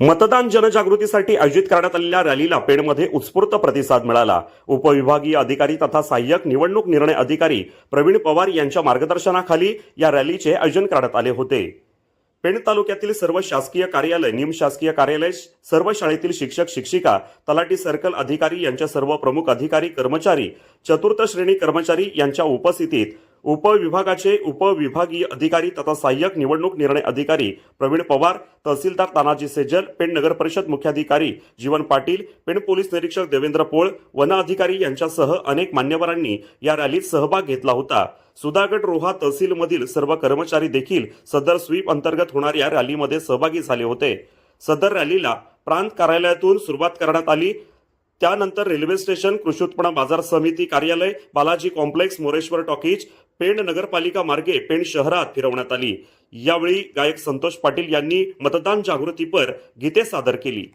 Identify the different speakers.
Speaker 1: मतदान जनजागृतीसाठी आयोजित करण्यात आलेल्या रॅलीला पेणमध्ये उत्स्फूर्त प्रतिसाद मिळाला. उपविभागीय अधिकारी तथा सहाय्यक निवडणूक निर्णय अधिकारी प्रवीण पवार यांच्या मार्गदर्शनाखाली या रॅलीचे आयोजन करण्यात आले होते. पेण तालुक्यातील सर्व शासकीय कार्यालय निमशासकीय कार्यालय सर्व शाळेतील शिक्षक शिक्षिका तलाठी सर्कल अधिकारी यांच्या सर्व प्रमुख अधिकारी कर्मचारी चतुर्थ श्रेणी कर्मचारी यांच्या उपस्थितीत उपविभागाचे उपविभागीय अधिकारी तथा सहाय्यक निवडणूक निर्णय अधिकारी प्रवीण पवार तहसीलदार तानाजी सेजल पेण नगर परिषद मुख्याधिकारी जीवन पाटील पेण पोलीस निरीक्षक देवेंद्र पोळ वन अधिकारी यांच्यासह अनेक मान्यवरांनी या रॅलीत सहभाग घेतला होता. सुधागड रोहा तहसीलमधील सर्व कर्मचारी देखील सदर स्वीप अंतर्गत होणाऱ्या रॅलीमध्ये सहभागी झाले होते. सदर रॅलीला प्रांत कार्यालयातून सुरुवात करण्यात आली. त्यानंतर रेल्वे स्टेशन कृषी उत्पन्न बाजार समिती कार्यालय बालाजी कॉम्प्लेक्स मोरेश्वर टॉकीज पेण नगरपालिका मार्गे पेण शहरात फिरवण्यात आली. यावेळी गायक संतोष पाटील यांनी मतदान जागृतीपर गीते सादर केली.